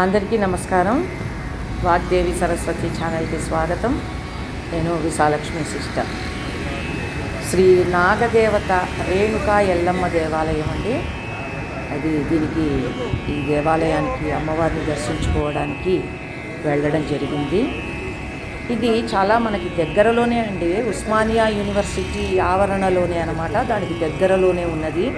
అందరికీ నమస్కారం. వాగ్దేవి సరస్వతి ఛానల్కి స్వాగతం. నేను విశాలక్ష్మి సిస్టర్. శ్రీ నాగదేవత రేణుకా ఎల్లమ్మ దేవాలయం అండి. అది దీనికి ఈ దేవాలయానికి అమ్మవారిని దర్శించుకోవడానికి వెళ్ళడం జరిగింది. ఇది చాలా మనకి దగ్గరలోనే అండి. ఉస్మానియా యూనివర్సిటీ ఆవరణలోనే అనమాట దానికి దగ్గరలోనే ఉన్నది.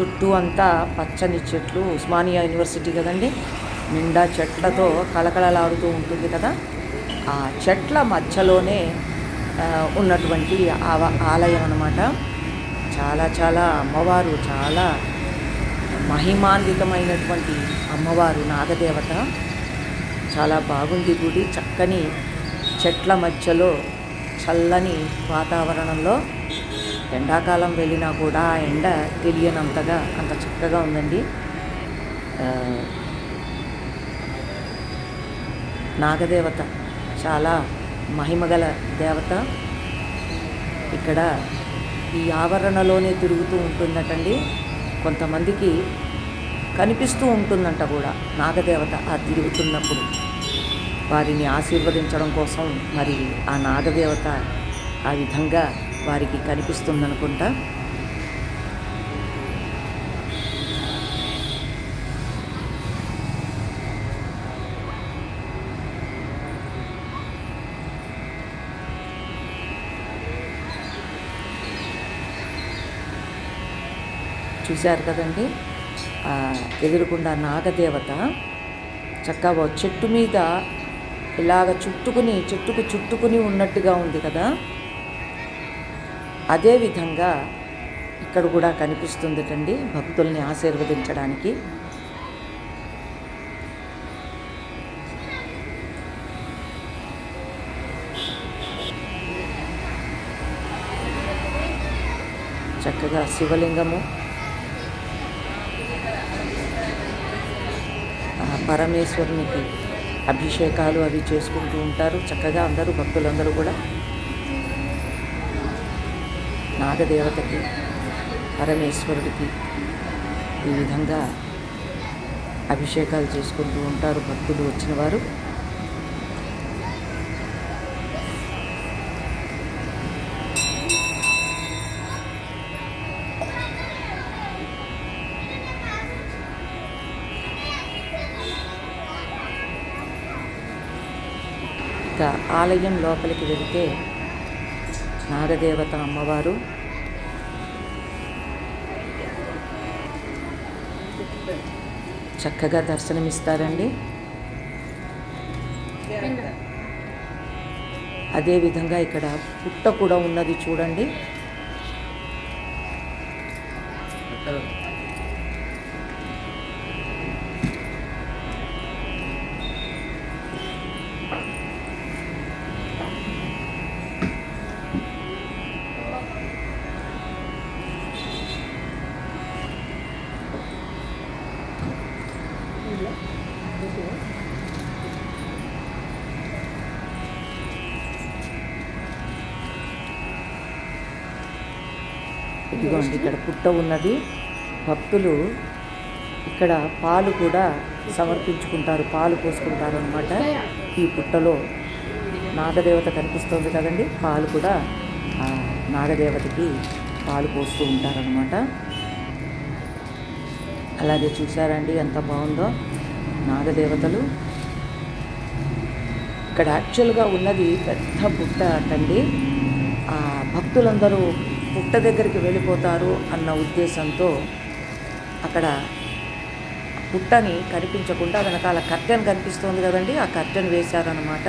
చుట్టూ అంతా పచ్చని చెట్లు. ఉస్మానియా యూనివర్సిటీ కదండి. నిండా చెట్లతో కళకళలాడుతూ ఉంటుంది కదా. ఆ చెట్ల మధ్యలోనే ఉన్నటువంటి ఆవ ఆలయం అనమాట చాలా చాలా అమ్మవారు చాలా మహిమాన్వితమైనటువంటి అమ్మవారు నాగదేవత. చాలా బాగుంది గుడి చక్కని చెట్ల మధ్యలో చల్లని వాతావరణంలో ఎండాకాలం వెళ్ళినా కూడా ఆ ఎండ తెలియనంతగా అంత చక్కగా ఉందండి. నాగదేవత. చాలా మహిమగల దేవత. ఇక్కడ ఈ ఆవరణలోనే తిరుగుతూ ఉంటుందటండి. కొంతమందికి కనిపిస్తూ ఉంటుందంట కూడా నాగదేవత ఆ తిరుగుతున్నప్పుడు. వారిని ఆశీర్వదించడం కోసం మరి ఆ నాగదేవత ఆ విధంగా వారికి కనిపిస్తుందనుకుంటా. చూశారు కదండి. ఎదురుకుండా నాగదేవత చక్కగా చెట్టు మీద ఇలాగ చుట్టుకుని చెట్టుకు చుట్టుకుని ఉన్నట్టుగా ఉంది కదా. అదే విధంగా ఇక్కడ కూడా కనిపిస్తుంది అండి భక్తుల్ని ఆశీర్వదించడానికి. చక్కగా శివలింగము పరమేశ్వరునికి అభిషేకాలు అవి చేసుకుంటూ ఉంటారు. చక్కగా అందరూ భక్తులందరూ కూడా నాగదేవతకి పరమేశ్వరుడికి ఈ విధంగా అభిషేకాలు చేసుకుంటూ ఉంటారు భక్తులు వచ్చిన వారు ఇక ఆలయం లోపలికి వెళితే నాగదేవత అమ్మవారు చక్కగా దర్శనమిస్తారండి. అదేవిధంగా ఇక్కడ పుట్ట కూడా ఉన్నది చూడండి. ఇదిగోండి ఇక్కడ పుట్ట ఉన్నది. భక్తులు ఇక్కడ పాలు కూడా సమర్పించుకుంటారు పాలు పోసుకుంటారు అనమాట ఈ పుట్టలో నాగదేవత కనిపిస్తుంది కదండి పాలు కూడా నాగదేవతకి పాలు పోస్తూ ఉంటారనమాట అలాగే చూసారండి ఎంత బాగుందో నాగదేవతలు. ఇక్కడ యాక్చువల్గా ఉన్నది పెద్ద పుట్ట అండి ఆ భక్తులందరూ పుట్ట దగ్గరికి వెళ్ళిపోతారు అన్న ఉద్దేశంతో అక్కడ పుట్టని కనిపించకుండా వెనకాల కర్టెన్ కనిపిస్తుంది కదండి ఆ కర్టెన్ వేశారనమాట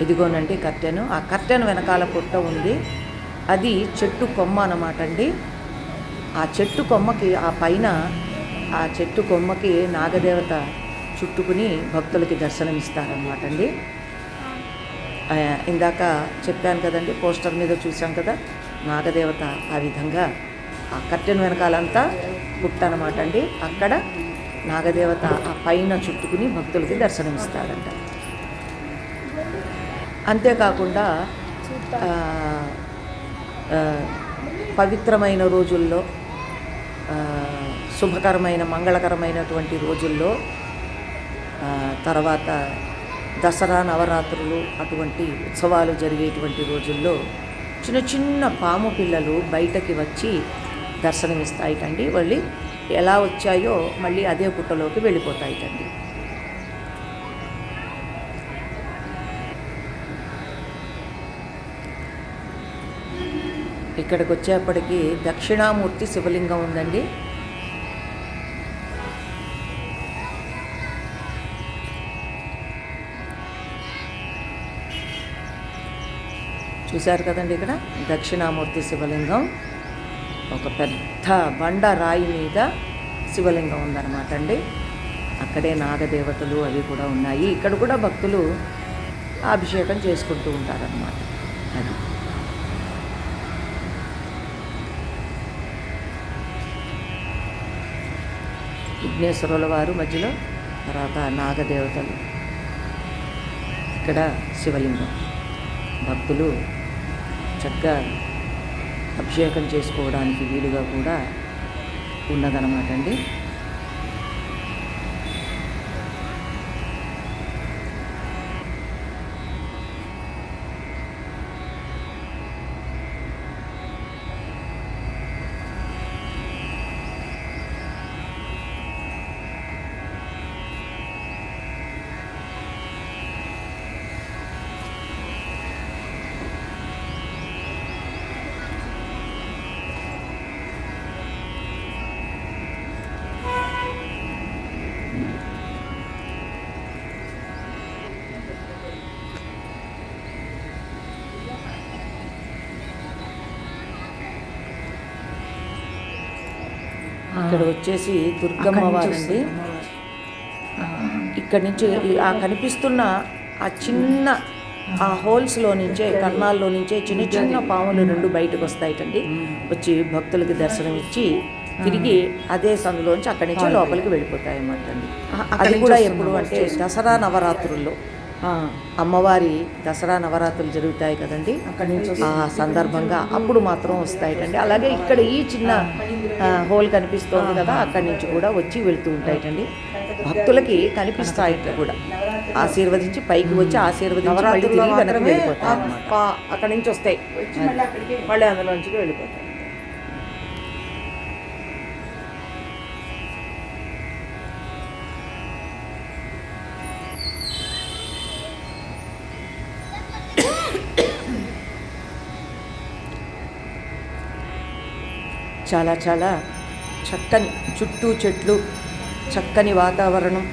ఇదిగోనండి కర్టెన్. ఆ కర్టెన్ వెనకాల పుట్ట ఉంది. అది చెట్టు కొమ్మ అనమాట అండి ఆ చెట్టు కొమ్మకి ఆ పైన ఆ చెట్టు కొమ్మకి నాగదేవత చుట్టుకుని భక్తులకి దర్శనమిస్తారనమాట అండి. ఇందాక చెప్పాను కదండి పోస్టర్ మీద చూసాం కదా నాగదేవత ఆ విధంగా ఆ కట్టెను వెనకాలంతా పుట్ట అనమాట అండి. అక్కడ నాగదేవత ఆ పైన చుట్టుకుని భక్తులకి దర్శనమిస్తారంట. అంతేకాకుండా పవిత్రమైన రోజుల్లో శుభకరమైన మంగళకరమైనటువంటి రోజుల్లో తర్వాత దసరా నవరాత్రులు అటువంటి ఉత్సవాలు జరిగేటువంటి రోజుల్లో చిన్న చిన్న పాము పిల్లలు బయటకి వచ్చి దర్శనమిస్తాయిటండి. మళ్ళీ ఎలా వచ్చాయో మళ్ళీ అదే పుట్టలోకి వెళ్ళిపోతాయిటండి. ఇక్కడికి వచ్చేప్పటికి దక్షిణామూర్తి శివలింగం ఉందండి. చూశారు కదండి ఇక్కడ? దక్షిణామూర్తి శివలింగం. ఒక పెద్ద బండ రాయి మీద శివలింగం ఉందన్నమాట అండి. అక్కడే నాగదేవతలు అవి కూడా ఉన్నాయి. ఇక్కడ కూడా భక్తులు అభిషేకం చేసుకుంటూ ఉంటారన్నమాట. అది. విఘ్నేశ్వరుల వారు మధ్యలో తర్వాత నాగదేవతలు. ఇక్కడ శివలింగం. భక్తులు చక్కగా అభిషేకం చేసుకోవడానికి వీలుగా కూడా ఉన్నదన్నమాట అండి. ఇక్కడ వచ్చేసి దుర్గమ్మ వారండి. ఇక్కడ నుంచి ఆ కనిపిస్తున్న ఆ చిన్న ఆ హోల్స్లో నుంచే కన్నాల్లో నుంచే చిన్న చిన్న పాములు రెండు బయటకు వస్తాయిటండి. వచ్చి భక్తులకి దర్శనం ఇచ్చి తిరిగి అదే సందులోంచి అక్కడి నుంచి లోపలికి వెళ్ళిపోతాయి అన్నమాట అండి అది కూడా ఎప్పుడు అంటే దసరా నవరాత్రుల్లో. అమ్మవారి దసరా నవరాత్రులు జరుగుతాయి కదండి. అక్కడి నుంచి ఆ సందర్భంగా అప్పుడు మాత్రం వస్తాయిటండి. అలాగే ఇక్కడ ఈ చిన్న హోల్ కనిపిస్తోంది కదా అక్కడి నుంచి కూడా వచ్చి వెళ్తూ ఉంటాయిటండి. భక్తులకి కనిపిస్తాయిట కూడా. ఆశీర్వదించి పైకి వచ్చి ఆశీర్వదించి వెనక్కి వెళ్ళిపోతాయి. అక్కడి నుంచి వస్తాయి. మళ్ళీ అందులోంచి వెళ్ళిపోతాయి. చాలా చాలా చక్కని చుట్టూ చెట్లు చక్కని వాతావరణం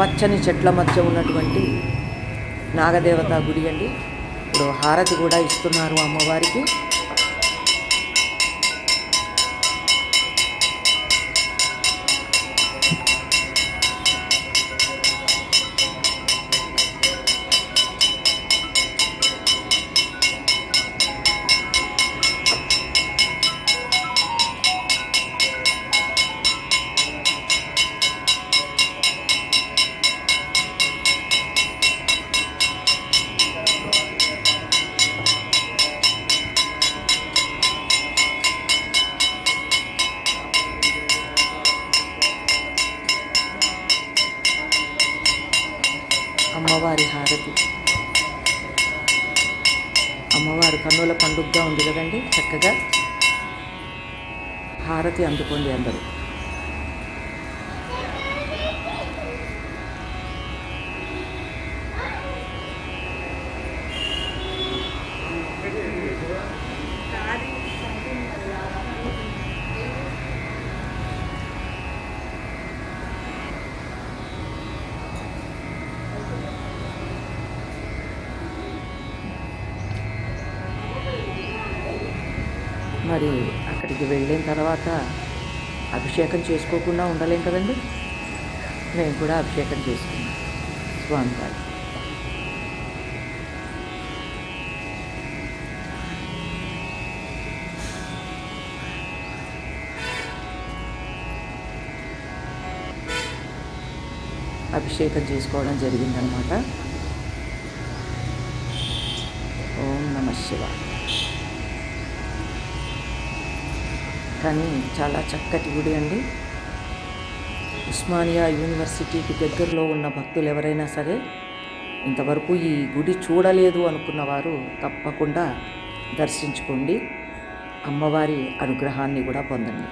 పచ్చని చెట్ల మధ్య ఉన్నటువంటి నాగదేవత గుడి అండి. ఇప్పుడు హారతి కూడా ఇస్తున్నారు అమ్మవారికి. అమ్మవారి హారతి. అమ్మవారి కన్నుల పండుగగా ఉంది కదండి చక్కగా హారతి అందుకోండి అందరూ. మరి అక్కడికి వెళ్ళిన తర్వాత అభిషేకం చేసుకోకుండా ఉండలేం కదండి? మేము కూడా అభిషేకం చేసుకున్నాం. స్వామివారి. అభిషేకం చేసుకోవడం జరిగిందనమాట ఓం నమ శివాయ. కానీ చాలా చక్కటి గుడి అండి. ఉస్మానియా యూనివర్సిటీకి దగ్గరలో ఉన్న భక్తులు ఎవరైనా సరే ఇంతవరకు ఈ గుడి చూడలేదు అనుకున్న వారు తప్పకుండా దర్శించుకోండి. అమ్మవారి అనుగ్రహాన్ని కూడా పొందండి.